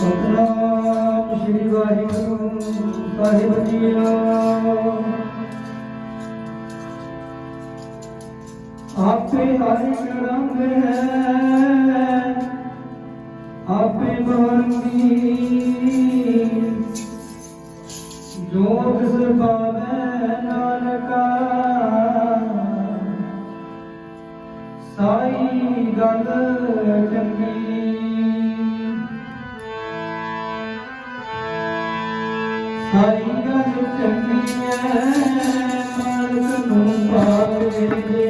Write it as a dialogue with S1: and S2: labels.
S1: ਸਤਨਾਮ ਸ੍ਰੀ ਵਾਹਿਗੁਰੂ ਸਾਹਿਬ ਜੀਓ ਆਪੇ ਹਰਿ ਰੰਗ ਹੈ, ਆਪੇ ਬਰੰਗੀ। ਜੋ ਤਿਸ ਨਾਨਕਾ। ਸਾਈ ਗੱਲ ਚੰਗੀ ਸਾਈ ਗੱਲ ਚੰਗੀ ਹੈ ਮਾਲਕ ਨੂੰ ਪਾਵੇ